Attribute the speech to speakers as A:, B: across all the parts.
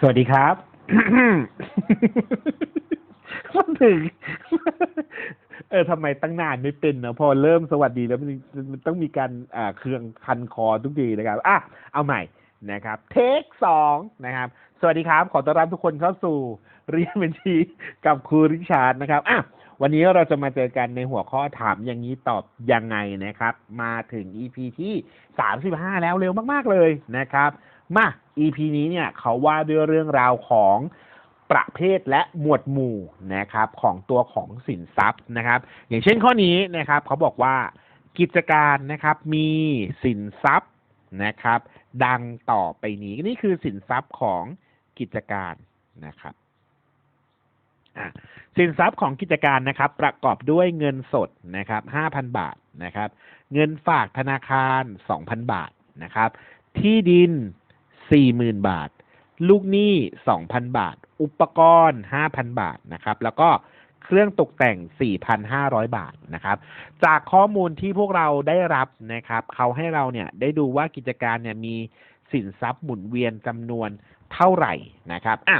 A: สวัสดีครับ มันถึง เออทำไมตั้งนานไม่เป็นนะพอเริ่มสวัสดีแล้วมันต้องมีการอ่าเครื่องคันคอทุกทีนะครับ อะ เอาใหม่นะครับ เทคสองนะครับ สวัสดีครับ ขอต้อนรับทุกคนเข้าสู่เรียนบัญชีกับครูริชาร์ดนะครับ อะ วันนี้เราจะมาเจอกันในหัวข้อถามอย่างนี้ตอบยังไงนะครับ มาถึง EP ที่สามสิบห้าแล้วเร็วมาก ๆ เลยนะครับ มา EP นี้เนี่ยเขาว่าด้วยเรื่องราวของประเภทและหมวดหมู่นะครับของตัวของสินทรัพย์นะครับ อย่างเช่นข้อนี้นะครับ เขาบอกว่ากิจการนะครับมีสินทรัพย์นะครับ ดังต่อไปนี้นี่คือสินทรัพย์ของกิจการนะครับสินทรัพย์ของกิจการนะครับ ประกอบด้วยเงินสดนะครับ5,000บาทนะครับ เงินฝากธนาคาร2,000บาทนะครับ ที่ดิน 40,000 บาท ลูกหนี้ 2,000 บาท อุปกรณ์ 5,000 บาทนะครับ แล้วก็เครื่องตกแต่ง 4,500 บาทนะครับ จากข้อมูลที่พวกเราได้รับนะครับ เขาให้เราเนี่ยได้ดูว่ากิจการเนี่ยมีสินทรัพย์หมุนเวียนจำนวนเท่าไหร่นะครับอะ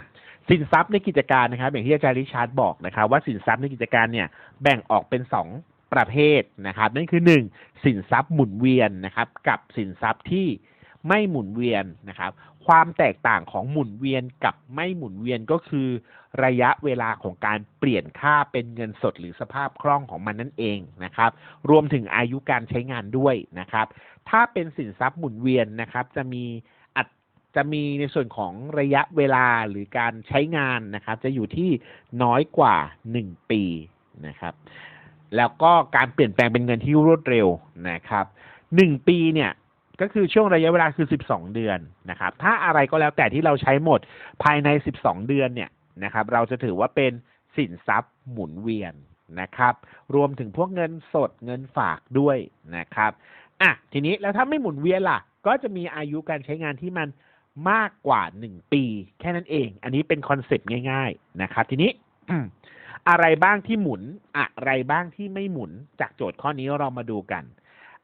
A: สินทรัพย์ในกิจการนะครับ อย่างที่อาจารย์ริชาร์ดบอกนะครับ ว่าสินทรัพย์ในกิจการเนี่ยแบ่งออกเป็น2ประเภทนะครับ นั่นคือ1สินทรัพย์หมุนเวียนนะครับ กับสินทรัพย์ที่ ไม่หมุนเวียนนะครับ ความแตกต่างของหมุนเวียนกับไม่หมุนเวียนก็คือ ระยะเวลาของการเปลี่ยนค่าเป็นเงินสดหรือสภาพคล่องของมันนั่นเองนะครับ รวมถึงอายุการใช้งานด้วยนะครับ ถ้าเป็นสินทรัพย์หมุนเวียนนะครับ จะมีอัดจะมีในส่วนของระยะเวลาหรือการใช้งานนะครับ จะอยู่ที่น้อยกว่า 1 ปีนะครับ แล้วก็การเปลี่ยนแปลงเป็นเงินที่รวดเร็วนะครับ 1 ปีเนี่ย ก็คือช่วงระยะเวลาคือ 12 เดือนนะครับ ถ้าอะไรก็แล้วแต่ที่เราใช้หมดภายใน 12 เดือนเนี่ยนะครับ เราจะถือว่าเป็นสินทรัพย์หมุนเวียนนะครับ รวมถึงพวกเงินสดเงินฝากด้วยนะครับอะทีนี้แล้วถ้าไม่หมุนเวียนล่ะ ก็จะมีอายุการใช้งานที่มันมากกว่า1ปี แค่นั้นเอง อันนี้เป็นคอนเซปต์ง่าย ๆนะครับ ทีนี้อะไรบ้างที่หมุน อะไรบ้างที่ไม่หมุนจากโจทย์ข้อนี้เรามาดูกัน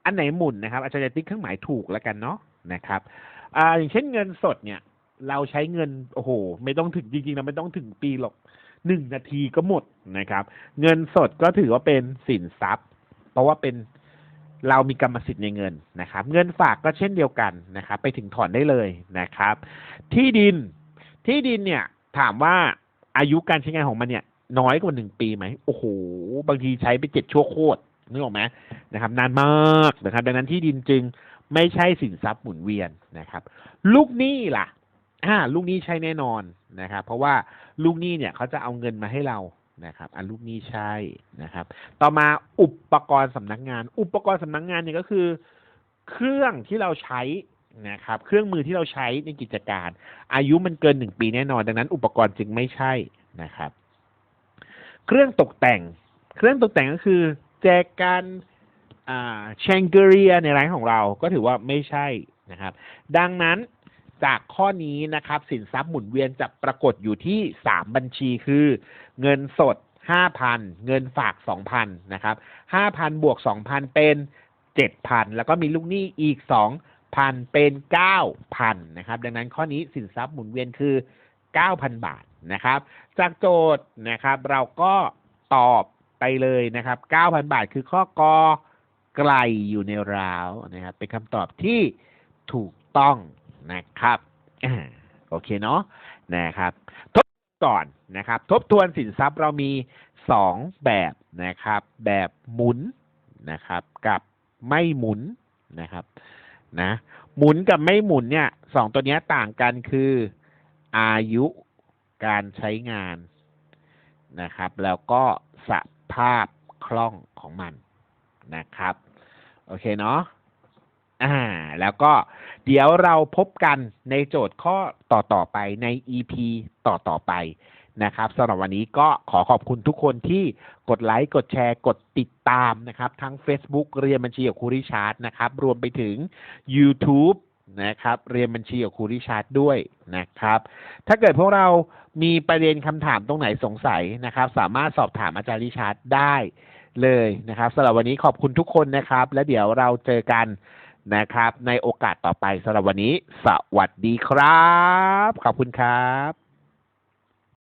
A: อันไหนหมุนนะครับอาจารย์จะติ๊กเครื่องหมายถูกแล้วกันเนาะนะครับอ่าอย่างเช่นเงินสดเนี่ย เราใช้เงินโอ้โห ไม่ต้องถึงจริงๆนะไม่ต้องถึงปีหรอกหนึ่งนาทีก็หมดนะครับ เงินสดก็ถือว่าเป็นสินทรัพย์ เพราะว่าเป็นเรามีกรรมสิทธิ์ในเงินนะครับ เงินฝากก็เช่นเดียวกันนะครับ ไปถึงถอนได้เลยนะครับ ที่ดินที่ดินเนี่ย ถามว่าอายุการใช้งานของมันเนี่ย น้อยกว่าหนึ่งปีไหมโอ้โห บางทีใช้ไปเจ็ดชั่วโคตร นึกออกไหมนะครับ นานมากนะครับ ดังนั้นที่ดินจึงไม่ใช่สินทรัพย์หมุนเวียนนะครับ ลูกหนี้ล่ะอ่าลูกหนี้ใช่แน่นอนนะครับ เพราะว่าลูกหนี้เนี่ยเขาจะเอาเงินมาให้เรานะครับ อันลูกหนี้ใช่นะครับ ต่อมาอุปกรณ์สำนักงาน อุปกรณ์สำนักงานเนี่ยก็คือ เครื่องที่เราใช้นะครับ เครื่องมือที่เราใช้ในกิจการ อายุมันเกินหนึ่งปีแน่นอน ดังนั้น อุปกรณ์จึงไม่ใช่นะครับ เครื่องตกแต่ง เครื่องตกแต่งก็คือ แจกันอ่าแชงเกเรียในร้านของเราก็ถือว่าไม่ใช่นะครับ ดังนั้นจากข้อนี้นะครับ สินทรัพย์หมุนเวียนจะปรากฏอยู่ที่ 3 บัญชีคือ เงินสด 5,000 เงินฝาก 2,000 นะครับ 5,000 บวก 2,000 เป็น 7,000 แล้วก็มีลูกหนี้อีก 2,000 เป็น 9,000 นะครับ ดังนั้นข้อนี้สินทรัพย์หมุนเวียนคือ 9,000 บาทนะครับ จากโจทย์นะครับเราก็ตอบ ไปเลยนะครับ 9,000 บาทคือข้อกอไกลอยู่ในราวนะครับ เป็นคำตอบที่ถูกต้องนะครับโอเคเนาะนะครับ ทบทวนก่อนนะครับ ทบทวนสินทรัพย์เรามีสองแบบนะครับ แบบหมุนนะครับ กับไม่หมุนนะครับนะหมุนกับไม่หมุนเนี่ยสองตัวนี้ต่างกันคืออายุการใช้งานนะครับ แล้วก็ส ภาพคล่องของมันนะครับ โอเคเนาะอ่า แล้วก็เดี๋ยวเราพบกันในโจทย์ข้อต่อต่อไปใน EP ต่อต่อไปนะครับสำหรับวันนี้ก็ขอขอบคุณทุกคนที่กดไลค์ กดแชร์ กดติดตามนะครับ ทั้ง Facebook เรียนบัญชีกับครูริชาร์ดนะครับ รวมไปถึง YouTube นะครับ เรียนบัญชีกับครูริชาร์ดด้วยนะครับ ถ้าเกิดพวกเรามีประเด็นคำถามตรงไหนสงสัยนะครับ สามารถสอบถามอาจารย์ริชาร์ดได้เลยนะครับสำหรับวันนี้ขอบคุณทุกคนนะครับ และเดี๋ยวเราเจอกันนะครับ ในโอกาสต่อไปสำหรับวันนี้ สวัสดีครับ ขอบคุณครับ